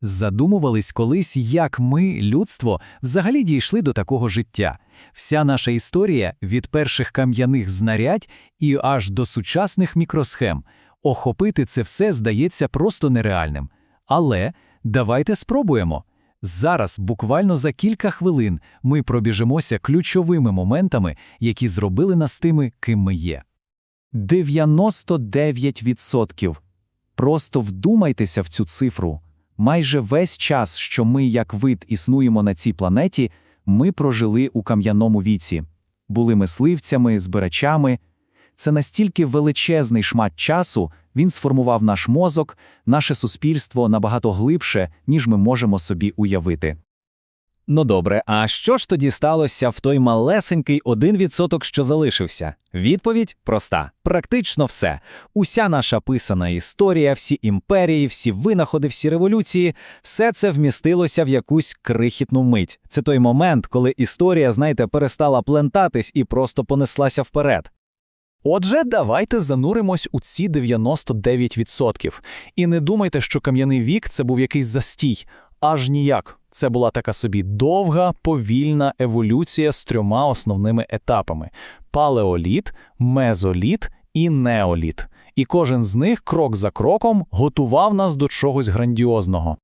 Задумувались колись, як ми, людство, взагалі дійшли до такого життя. Вся наша історія від перших кам'яних знарядь і аж до сучасних мікросхем. Охопити це все здається просто нереальним. Але давайте спробуємо. Зараз, буквально за кілька хвилин, ми пробіжимося ключовими моментами, які зробили нас тими, ким ми є. 99%. Просто вдумайтеся в цю цифру. Майже весь час, що ми як вид існуємо на цій планеті, ми прожили у кам'яному віці. Були мисливцями, збирачами. Це настільки величезний шмат часу, він сформував наш мозок, наше суспільство набагато глибше, ніж ми можемо собі уявити. Ну добре, а що ж тоді сталося в той малесенький 1%, що залишився? Відповідь проста: практично все. Уся наша писана історія, всі імперії, всі винаходи, всі революції, все це вмістилося в якусь крихітну мить. Це той момент, коли історія, знаєте, перестала плентатись і просто понеслася вперед. Отже, давайте зануримось у ці 99%. І не думайте, що кам'яний вік це був якийсь застій. Аж ніяк. Це була така собі довга, повільна еволюція з трьома основними етапами: палеоліт, мезоліт і неоліт. І кожен з них крок за кроком готував нас до чогось грандіозного.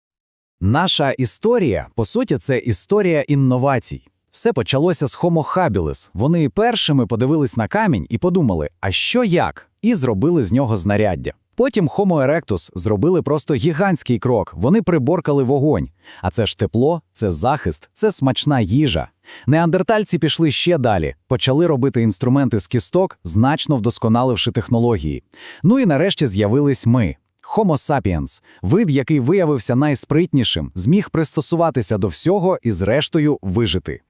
Наша історія, по суті, це історія інновацій. Все почалося з Homo habilis. Вони першими подивились на камінь і подумали, а що як? І зробили з нього знаряддя. Потім Homo erectus зробили просто гігантський крок. Вони приборкали вогонь. А це ж тепло, це захист, це смачна їжа. Неандертальці пішли ще далі, почали робити інструменти з кісток, значно вдосконаливши технології. Ну і нарешті з'явились ми. Homo sapiens – вид, який виявився найспритнішим, зміг пристосуватися до всього і, зрештою, вижити.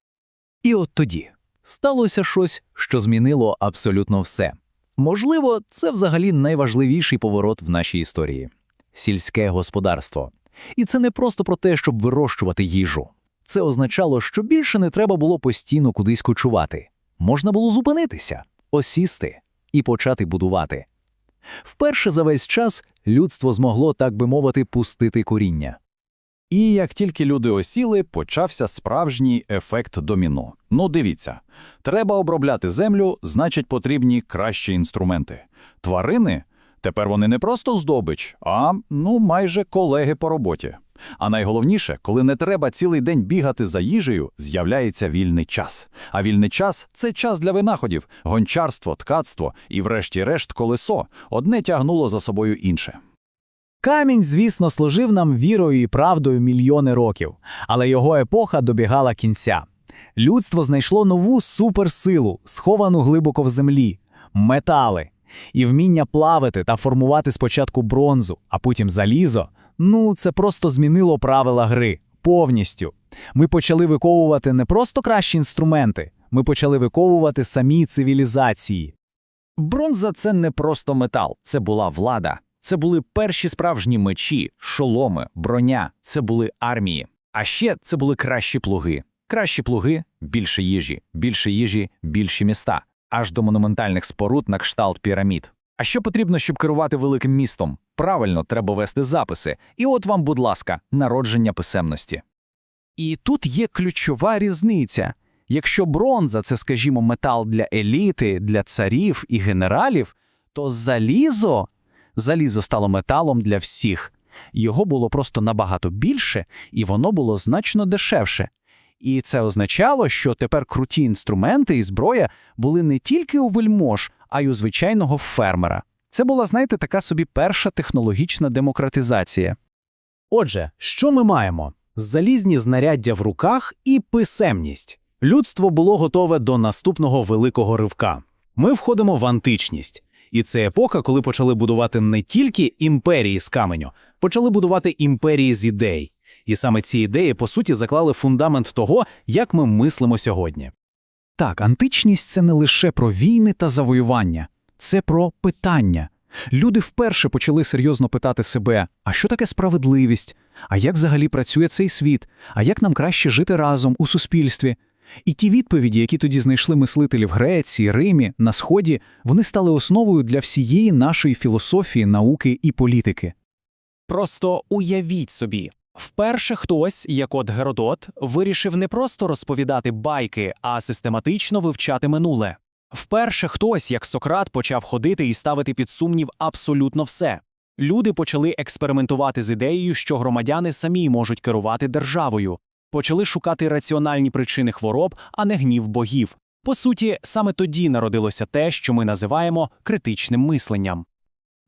І от тоді сталося щось, що змінило абсолютно все. Можливо, це взагалі найважливіший поворот в нашій історії сільське господарство. І це не просто про те, щоб вирощувати їжу. Це означало, що більше не треба було постійно кудись кочувати. Можна було зупинитися, осісти і почати будувати. Вперше за весь час людство змогло, так би мовити, пустити коріння. І як тільки люди осіли, почався справжній ефект доміно. Ну, дивіться, треба обробляти землю, значить, потрібні кращі інструменти. Тварини тепер вони не просто здобич, а ну майже колеги по роботі. А найголовніше, коли не треба цілий день бігати за їжею, з'являється вільний час. А вільний час це час для винаходів, гончарство, ткацтво і, врешті-решт, колесо. Одне тягнуло за собою інше. Камінь, звісно, служив нам вірою і правдою мільйони років, але його епоха добігала кінця. Людство знайшло нову суперсилу, сховану глибоко в землі метали. І вміння плавити та формувати спочатку бронзу, а потім залізо. Ну, це просто змінило правила гри повністю. Ми почали виковувати не просто кращі інструменти, ми почали виковувати самі цивілізації. Бронза це не просто метал, це була влада. Це були перші справжні мечі, шоломи, броня, це були армії. А ще це були кращі плуги. Кращі плуги більше їжі, більше їжі, більші міста, аж до монументальних споруд на кшталт пірамід. А що потрібно, щоб керувати великим містом? Правильно, треба вести записи. І от вам, будь ласка, народження писемності. І тут є ключова різниця. Якщо бронза це, скажімо, метал для еліти, для царів і генералів, то залізо, залізо стало металом для всіх. Його було просто набагато більше, і воно було значно дешевше. І це означало, що тепер круті інструменти і зброя були не тільки у вельмож, а й у звичайного фермера. Це була, знаєте, така собі перша технологічна демократизація. Отже, що ми маємо? Залізні знаряддя в руках і писемність. Людство було готове до наступного великого ривка. Ми входимо в античність. І це епоха, коли почали будувати не тільки імперії з каменю, почали будувати імперії з ідей. І саме ці ідеї, по суті, заклали фундамент того, як ми мислимо сьогодні. Так, античність це не лише про війни та завоювання, це про питання. Люди вперше почали серйозно питати себе: а що таке справедливість? А як взагалі працює цей світ? А як нам краще жити разом у суспільстві? І ті відповіді, які тоді знайшли мислителі в Греції, Римі, на Сході, вони стали основою для всієї нашої філософії, науки і політики. Просто уявіть собі, Вперше хтось, як от Геродот, вирішив не просто розповідати байки, а систематично вивчати минуле. Вперше хтось, як Сократ, почав ходити і ставити під сумнів абсолютно все. Люди почали експериментувати з ідеєю, що громадяни самі можуть керувати державою, почали шукати раціональні причини хвороб, а не гнів богів. По суті, саме тоді народилося те, що ми називаємо критичним мисленням.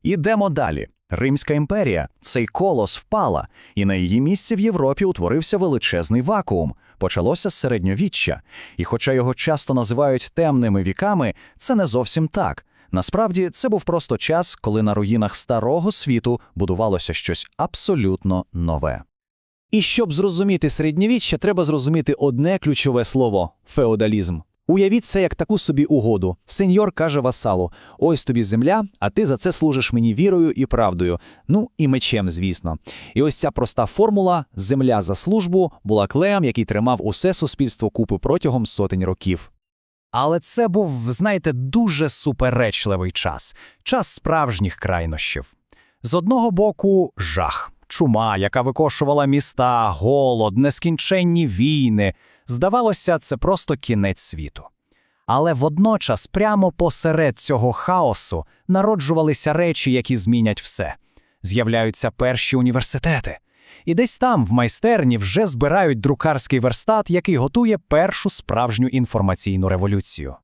Ідемо далі. Римська імперія, цей колос впала, і на її місці в Європі утворився величезний вакуум. Почалося середньовіччя. І хоча його часто називають темними віками, це не зовсім так. Насправді, це був просто час, коли на руїнах старого світу будувалося щось абсолютно нове. І щоб зрозуміти середньовіччя, треба зрозуміти одне ключове слово феодалізм. Уявіть це як таку собі угоду. Сеньор каже васалу: ось тобі земля, а ти за це служиш мені вірою і правдою. Ну і мечем, звісно. І ось ця проста формула земля за службу була клеєм, який тримав усе суспільство купи протягом сотень років. Але це був, знаєте, дуже суперечливий час, час справжніх крайнощів. З одного боку, жах, чума, яка викошувала міста, голод, нескінченні війни. Здавалося, це просто кінець світу. Але водночас, прямо посеред цього хаосу, народжувалися речі, які змінять все. З'являються перші університети. І десь там, в майстерні, вже збирають друкарський верстат, який готує першу справжню інформаційну революцію.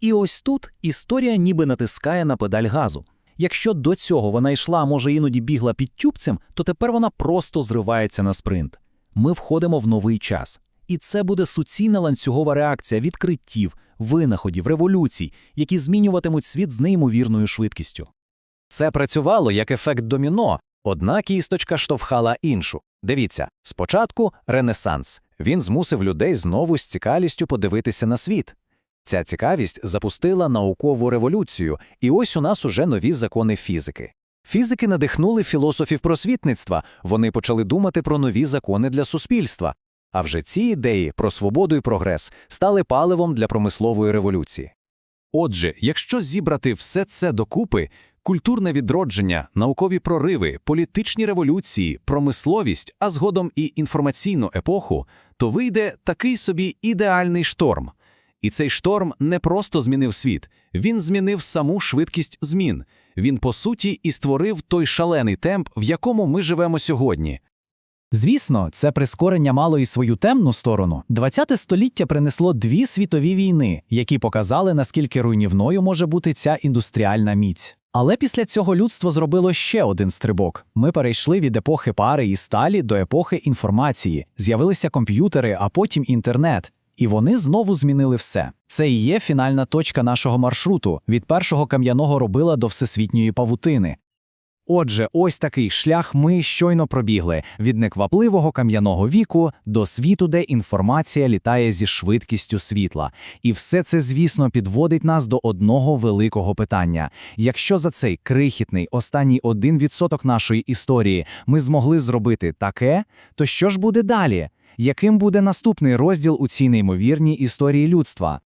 І ось тут історія ніби натискає на педаль газу. Якщо до цього вона йшла, може іноді бігла під тюбцем, то тепер вона просто зривається на спринт. Ми входимо в новий час. І це буде суцільна ланцюгова реакція відкриттів, винаходів, революцій, які змінюватимуть світ з неймовірною швидкістю. Це працювало як ефект доміно. Одна кісточка штовхала іншу. Дивіться, спочатку Ренесанс. Він змусив людей знову з цікавістю подивитися на світ. Ця цікавість запустила наукову революцію, і ось у нас уже нові закони фізики. Фізики надихнули філософів просвітництва, вони почали думати про нові закони для суспільства. А вже ці ідеї про свободу і прогрес стали паливом для промислової революції. Отже, якщо зібрати все це докупи, культурне відродження, наукові прориви, політичні революції, промисловість, а згодом і інформаційну епоху, то вийде такий собі ідеальний шторм. І цей шторм не просто змінив світ, він змінив саму швидкість змін. Він, по суті, і створив той шалений темп, в якому ми живемо сьогодні. Звісно, це прискорення мало і свою темну сторону. ХХ століття принесло дві світові війни, які показали, наскільки руйнівною може бути ця індустріальна міць. Але після цього людство зробило ще один стрибок. Ми перейшли від епохи пари і сталі до епохи інформації. З'явилися комп'ютери, а потім інтернет. І вони знову змінили все. Це і є фінальна точка нашого маршруту від першого кам'яного робила до всесвітньої павутини. Отже, ось такий шлях ми щойно пробігли від неквапливого кам'яного віку до світу, де інформація літає зі швидкістю світла. І все це, звісно, підводить нас до одного великого питання: якщо за цей крихітний останній 1% нашої історії ми змогли зробити таке, то що ж буде далі? Яким буде наступний розділ у цій неймовірній історії людства?